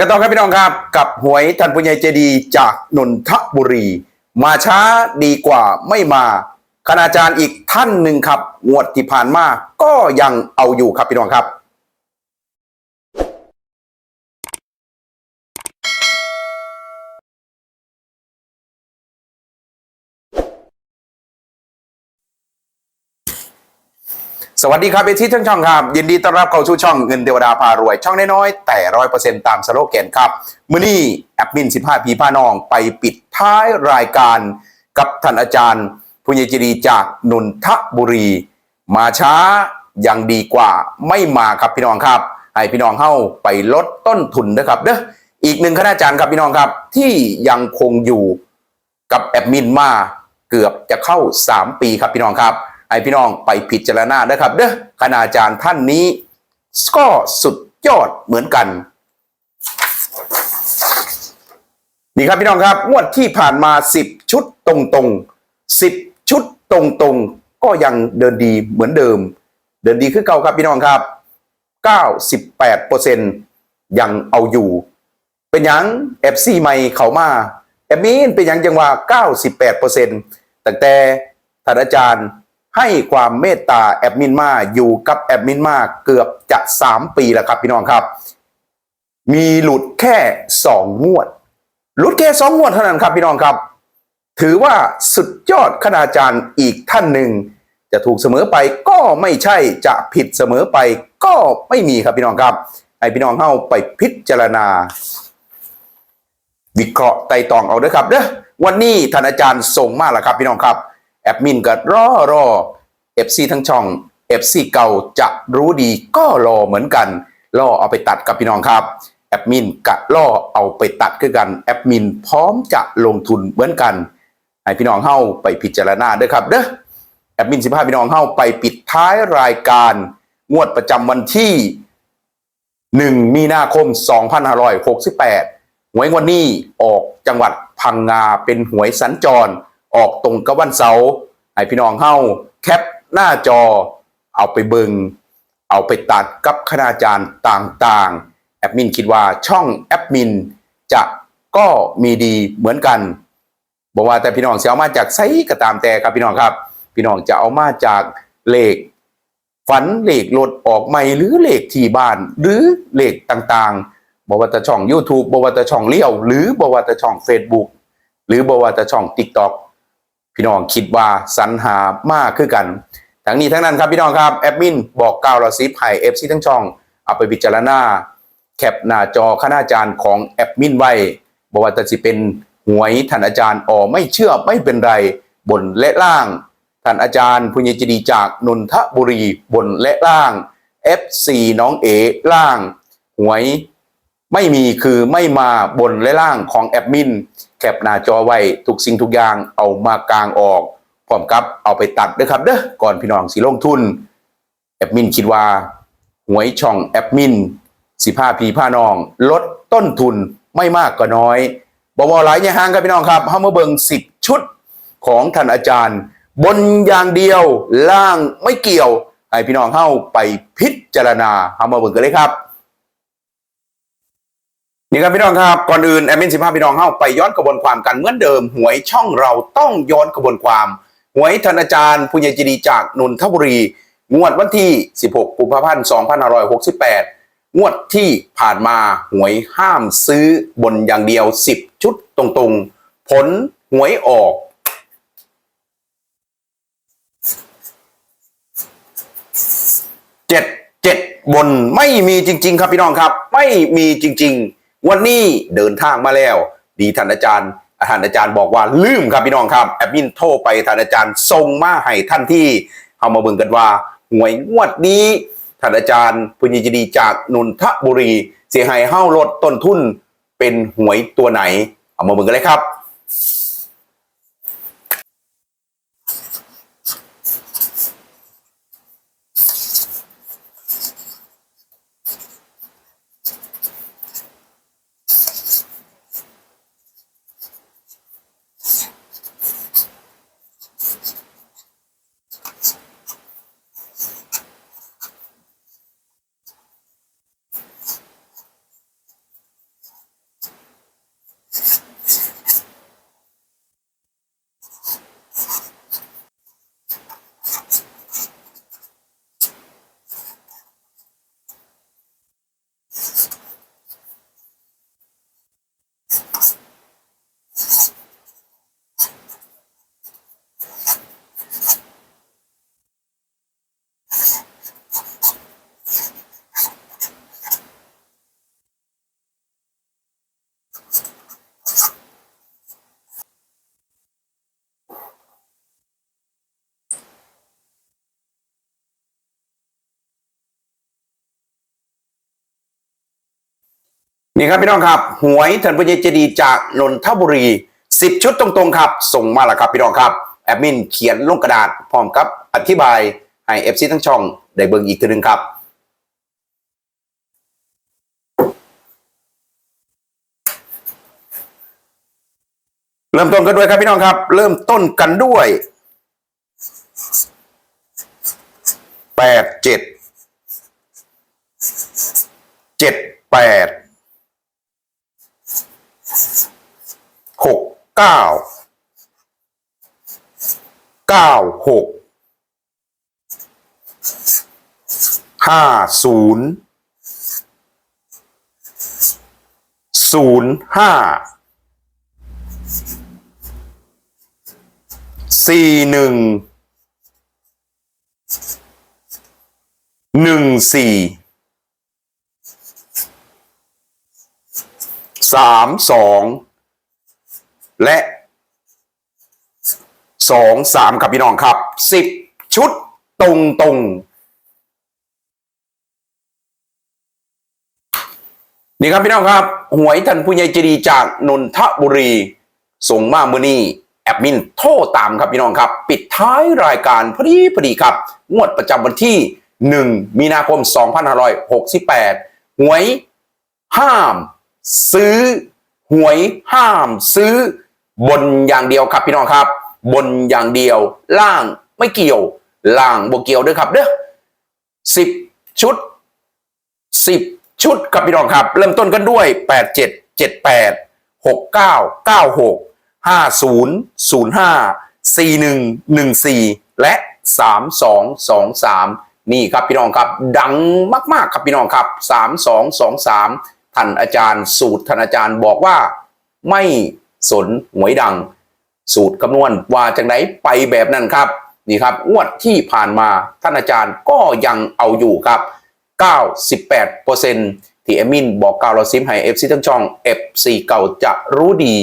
กันต่อครับพี่น้องครับ กับหวยท่านปุญญเจดีจากนนทบุรี มาช้าดีกว่าไม่มาคณาจารย์อีกท่านหนึ่งครับงวดที่ผ่านมาก็ยังเอาอยู่ครับพี่น้องครับ สวัสดีครับเอที่ทั้งช่องครับ ยินดีต้อนรับเข้าสู่ช่องเงินเทวดาพารวย ช่องน้อยๆแต่ร้อยเปอร์เซ็นต์ตามสโลแกนครับมื้อนี้แอดมิน 15 พีพาน้องไปปิดท้ายรายการกับท่านอาจารย์ผู้ใหญ่จีดีจากนนทบุรี มาช้ายังดีกว่าไม่มาครับพี่น้องครับ ให้พี่น้องเข้าไปลดต้นทุนนะครับเด้ออีกหนึ่งคณาจารย์ครับพี่น้องครับ ที่ยังคงอยู่กับแอดมินมาเกือบจะเข้า 3 ปีครับพี่น้องครับ ไอพี่น้องไปพิจารณาเด้ครับ เด้อคณาจารย์ท่านนี้ ก็สุดยอดเหมือนกัน นี่ครับพี่น้องครับงวดที่ผ่านมา 10 ชุดตรงๆ 10 ชุดตรงๆ ก็ยังเดินดีเหมือนเดิม เดินดีคือเก่าครับพี่น้องครับ 98%ยังเอาอยู่ เป็นยัง FC ใหม่เขามาแอดมินเป็นยังจังว่า 98%ตั้งแต่ท่านอาจารย์ ให้ความเมตตาแอดมินมาอยู่กับแอดมินมาเกือบจะ 3 ปีแล้วครับพี่น้องครับ มีหลุดแค่ 2 งวด หลุดแค่2งวดเท่านั้นครับพี่น้องครับ ถือว่าสุดยอดคณาจารย์อีกท่านหนึ่ง จะถูกเสมอไปก็ไม่ใช่จะผิดเสมอไปก็ไม่มีครับพี่น้องครับให้พี่น้องเข้าไปพิจารณา วิเคราะห์ไต่ตองเอาเด้อครับเด้อวันนี้ท่านอาจารย์ส่งมาแล้วครับพี่น้องครับ แอดมินก็รอรอ FC ทั้งช่อง FC เก่าจะรู้ดีก็รอเหมือนกัน รอเอาไปตัดกับพี่น้องครับแอดมินกะล่อเอาไปตัดคือกันแอดมินพร้อมจะลงทุนเหมือนกัน ให้พี่น้องเข้าไปพิจารณาด้อครับเด้อแอดมินสิพาพี่น้องเข้าไปปิดท้ายรายการ งวดประจำวันที่ 1 มีนาคม 2568 หวยวันนี้ออกจังหวัดพังงาเป็นหวยสัญจร ออกตรงกับวันเสาร์ให้พี่น้องเฮาแคปหน้าจอ เอาไปเบิงเอาไปตัดกับคณาจารย์ต่างๆ แอดมินคิดว่าช่องแอดมินจะก็มีดีเหมือนกันบอกว่าแต่พี่น้องจะเอามาจากไซก็ตามแต่ครับพี่น้องครับ พี่น้องจะเอามาจากเลขฝันเลขรถออกใหม่หรือเลขที่บ้าน หรือเลขต่างๆบวตช่อง YouTube บวตช่องเลี้ยว หรือบวตช่อง Facebook หรือบวตช่อง TikTok พี่น้องคิดว่าสรรหามากคือกัน ทั้งนี้ทั้งนั้นครับพี่น้องครับแอดมินบอกกล่าวเราซิปให้เอฟซีทั้งช่อง เอาไปพิจารณาแคปหน้าจอคณาจารย์ของแอดมินไว้บอกว่าแต่สิเป็นหวยท่านอาจารย์อ๋อไม่เชื่อไม่เป็นไรบนและล่าง ท่านอาจารย์พุญญจดีจากนนทบุรีบนและล่าง F4 น้องเอล่าง หวยไม่มีคือไม่มาบนและล่างของแอดมิน แคปหน้าจอไว้ทุกสิ่งทุกอย่างเอามากลางออกพร้อมกับเอาไปตัดด้วยครับเด้อก่อนพี่น้องสิลงทุนแอดมินคิดว่าหวยช่องแอดมินสิผ้าพีผ้านอง ลดต้นทุนไม่มากก็น้อยบวหลายอยางห่างครับพี่น้องครับเฮามาเบิ่ง10ชุดของท่านอาจารย์ บนอย่างเดียวล่างไม่เกี่ยวให้พี่น้องเข้าไปพิจารณาเฮามาเบิงกันเลยครับ นี่ครับพี่น้องครับก่อนอื่นแอดมินสิพาพี่น้องเข้าไปย้อนกระบวนความกันเหมือนเดิม หวยช่องเราต้องย้อนกระบวนความ หวยธนาจารย์ผู้ใหญ่ใจดีจากนนทบุรี งวดวันที่ 16 กุมภาพันธ์ 2568 งวดที่ผ่านมาหวยห้ามซื้อบนอย่างเดียว 10 ชุดตรงๆ ผลหวยออก เจ็ดเจ็ดบนไม่มีจริง ๆ ครับพี่น้องครับ ไม่มีจริง ๆ วันนี้เดินทางมาแล้ว ดีท่านอาจารย์ท่านอาจารย์บอกว่าลืมครับพี่น้องครับแอดมินโทรไปท่านอาจารย์ส่งมาให้ท่านที่เอามาเบิ่งกันว่าหวยงวดนี้ท่านอาจารย์พุญญจดีจากนนทบุรี เสียหายเฮ้าลดต้นทุนเป็นหวยตัวไหน เอามาเบิ่งกันเลยครับ นี่ครับพี่น้องครับ หวยท่านพญเจดีจากนนทบุรี 10 ชุดตรงๆครับ ส่งมาแล้วครับพี่น้องครับ แอดมินเขียนลงกระดาษพร้อมกับ อธิบายให้เอฟซีทั้งช่อง ได้เบิ่งอีกทีหนึงครับ เริ่มต้นกันด้วยครับพี่น้องครับ เริ่มต้นกันด้วยแปดเจ็ดเจ็ดแปด หกเก้าเก้าหกห้าศูนย์ศูนย์ห้าสี่หนึ่งหนึ่งสี่ สามสองและสองสามครับพี่น้องครับสิบชุดตรงตรงนี่ครับพี่น้องครับ หวยท่านผู้ใหญ่จดีจากนนทบุรี ส่งมาเมื่อนี้แอดมินโทรตามครับพี่น้องครับ ปิดท้ายรายการพอดีพอดีครับ งวดประจำวันที่ 1 มีนาคม 2568 หวยห้าม ซื้อหวยห้ามซื้อบนอย่างเดียวครับพี่น้องครับ บนอย่างเดียว ล่างไม่เกี่ยว ล่างบ่เกี่ยวด้วยครับเด้อสิบชุดสิบชุดครับพี่น้องครับ เริ่มต้นกันด้วยแปดเจ็ดเจ็ดแปดหกเก้าเก้าหกห้าศูนย์ศูนย์ห้าสี่หนึ่งหนึ่งสี่และสามสองสองสามนี่ครับพี่น้องครับ ดังมากๆครับพี่น้องครับสามสองสองสาม ท่านอาจารย์ สูตรท่านอาจารย์บอกว่าไม่สนหวยดัง สูตรคำนวณว่าจังไหนไปแบบนั้นครับนี่ครับงวดที่ผ่านมาท่านอาจารย์ก็ยังเอาอยู่ครับ 98%ที่เอมินบอกกล่าวเราซิมให้ FC ทั้งช่อง FC เก่าจะรู้ดี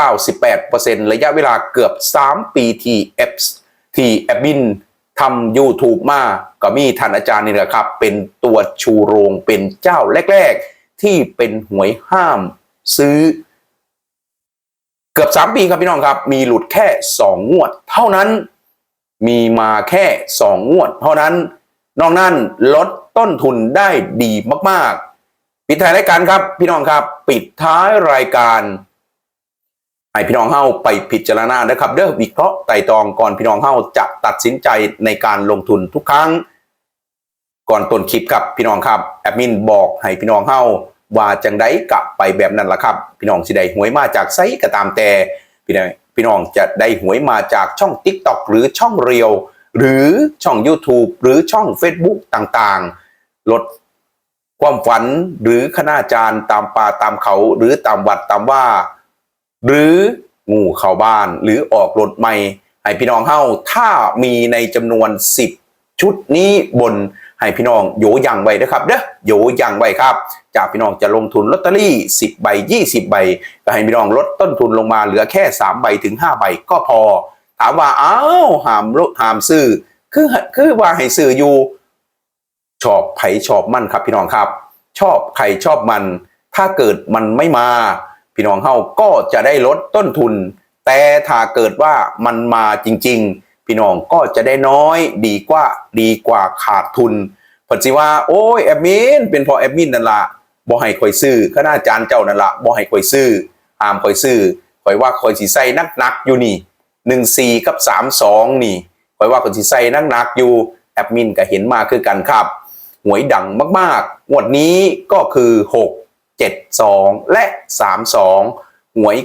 98%ระยะเวลาเกือบ 3 ปีที่ F ที่แอมินทำ YouTube มาก็มีท่านอาจารย์นี่แหละครับ เป็นตัวชูโรงเป็นเจ้าแรก ๆ ที่เป็นหวยห้ามซื้อ เกือบ 3 ปีครับพี่น้องครับ มีหลุดแค่ 2 งวด เท่านั้นมีมาแค่ 2 งวด เท่านั้น นอกนั้นลดต้นทุนได้ดีมากๆ ปิดท้ายรายการครับ พี่น้องครับ ปิดท้ายรายการให้พี่น้องเฮาไปพิจารณานะครับ เด้อวิเคราะห์ไต่ตองก่อนพี่น้องเฮาจะตัดสินใจในการลงทุนทุกครั้ง ก่อนต้นคลิปครับพี่น้องครับแอดมินบอกให้พี่น้องเฮาว่าจังไดกลับไปแบบนั้นล่ะครับ พี่น้องสิได้หวยมาจากไซก็ตามแต่พี่น้องพี่น้องจะได้หวยมาจากช่อง TikTok หรือช่องเรียว หรือช่อง YouTube หรือช่อง Facebook ต่างๆ ลดความฝันหรือคณาจารย์ตามป่าตามเขาหรือตามวัดตามว่า หรืองูเข้าบ้านหรือออกรถใหม่ให้พี่น้องเฮาถ้ามีในจำนวน 10 ชุดนี้บน ให้พี่น้องโยยังไว้นะครับเด้อโยยังไว้ครับ จากพี่น้องจะลงทุนลอตเตอรี่ 10 ใบ 20 ใบ ก็ให้พี่น้องลดต้นทุนลงมาเหลือแค่ 3 ใบถึง 5 ใบก็พอ ถามว่าอ้าวหามลดหามซื้อคือคือว่าให้ซื้ออยู่ชอบไผชอบมันครับพี่น้องครับ ชอบใครชอบมัน ถ้าเกิดมันไม่มา พี่น้องเฮาก็จะได้ลดต้นทุน แต่ถ้าเกิดว่ามันมาจริง ๆ พี่น้องก็จะได้น้อยดีกว่าดีกว่าขาดทุนเพอสิว่า โอ้ยแอดมินเป็นพอแอดมินนั่นละบ่ให้ข่อยซื้อคณาจารย์เจ้านั่นละบ่ให้ข่อยซื้อห้ามข่อยซื้อข่อยว่าข่อยสิใส่นักๆอยู่นี่หนึ่งสี่กับสามสองนี่ข่อยว่าข่อยสิใส่นักๆอยู่แอดมินก็เห็นมาคือกันครับหวยดังมากๆงวดนี้ก็คือ6 7 2และ3 2หวย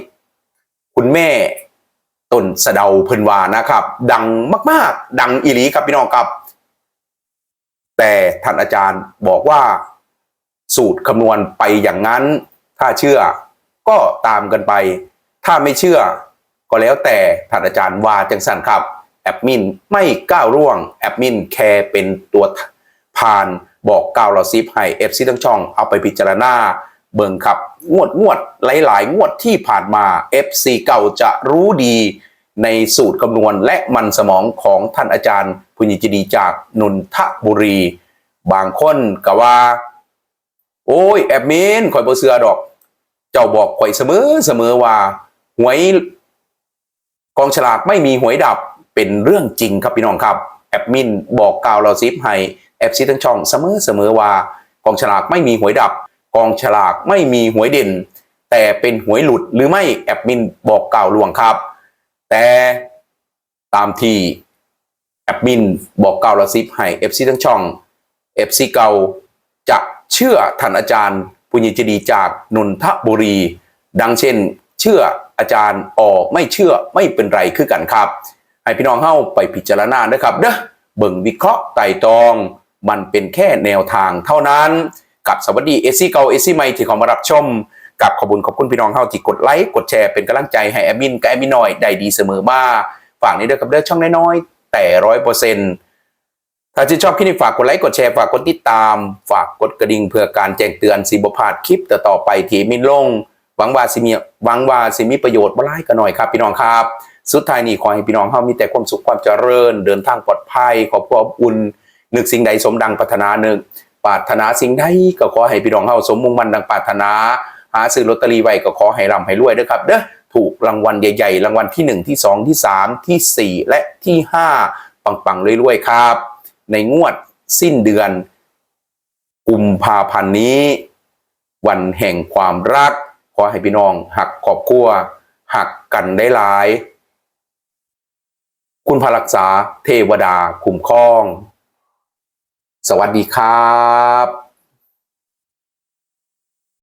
คุณแม่ ต้นสะเดาเพิ่นวานะครับ ดังมาก ๆ ดังอีหลีครับพี่น้องครับ แต่ท่านอาจารย์บอกว่าสูตรคำนวณไปอย่างนั้น ถ้าเชื่อก็ตามกันไป ถ้าไม่เชื่อ ก็แล้วแต่ท่านอาจารย์ว่าจังสันครับ แอดมินไม่ก้าวร่วง แอดมินแค่เป็นตัวผ่านบอกกล่าวเราซิปให้เอฟซีทั้งช่องเอาไปพิจารณา เบิ่งครับ งวดงวดหลาย ๆ งวดที่ผ่านมา FC เก่าจะรู้ดีในสูตรคำนวณและมันสมองของท่านอาจารย์พุญญจิดีจากนนทบุรี บางคนก็ว่า โอ้ย แอบมินข่อยบ่เสือดอก เจ้าบอกข่อยเสมอเสมอว่า หวยกองฉลากไม่มีหวยดับเป็นเรื่องจริงครับพี่น้องครับแอดมินบอกกล่าวเราซิปให้แอปซิทั้งช่องเสมอเสมอว่ากองฉลากไม่มีหวยดับ กองฉลากไม่มีหวยเด่น แต่เป็นหวยหลุดหรือไม่แอดมินบอกกล่าวลวงครับ แต่ตามที่แอดมินบอกกล่าวเราซิปให้เอฟซีทั้งช่องเอฟซีเก่าจะเชื่อท่านอาจารย์ปุญญเจดีจากนนทบุรี ดังเช่น เชื่ออาจารย์ออกไม่เชื่อไม่เป็นไรคือกันครับ ให้พี่น้องเข้าไปพิจารณาด้ครับเด้อเบิ่งวิเคราะห์ไต่ตรอง มันเป็นแค่แนวทางเท่านั้น กับสวัสดีเอซี่เกาเอซี่ใหม่ที่ขามารับชมกับขอบคุณขอบคุณพี่น้องเข้าที่กดไลค์กดแชร์เป็นกำลังใจให้แอดมินกับแอดมินหน้อยได้ดีเสมอมาฝากนี้ด้วยครับเด้อช่องน้อยๆแต่ร้อยเปอร์เซ็นต์ถ้าชื่นชอบคลิปนี้ฝากกดไลค์กดแชร์ฝากกดติดตาม ฝากกดกระดิ่งเพื่อการแจ้งเตือนสีบพลาดคลิปต่อๆไปที่มินลงหวังว่าสิมีหวังว่าสิมีประโยชน์บ่ร้ายกันหน่อยครับพี่น้องครับ สุดท้ายนี้ขอให้พี่น้องเฮามีแต่ความสุขความเจริญ เดินทางปลอดภัยขอบคุณอุ่นนึกสิ่งใดสมดังปรารถนานึก ปรารถนาสิ่งใดก็ขอให้พี่น้องเฮาสมมุ่งมั่นดังปรารถนา หาซื้อลอตเตอรี่ไว้ก็ขอให้ร่ำให้รวยด้อครับเด้อถูกรางวัลใหญ่ๆ รางวัลที่หนึ่งที่สองที่สามที่สี่และที่ห้าปังๆรวยๆครับ ในงวดสิ้นเดือน กุมภาพันธ์นี้ วันแห่งความรัก ขอให้พี่น้องหักครอบครัวหักกันได้หลาย คุณพระรักษาเทวดาคุ้มครอง สวัสดีครับ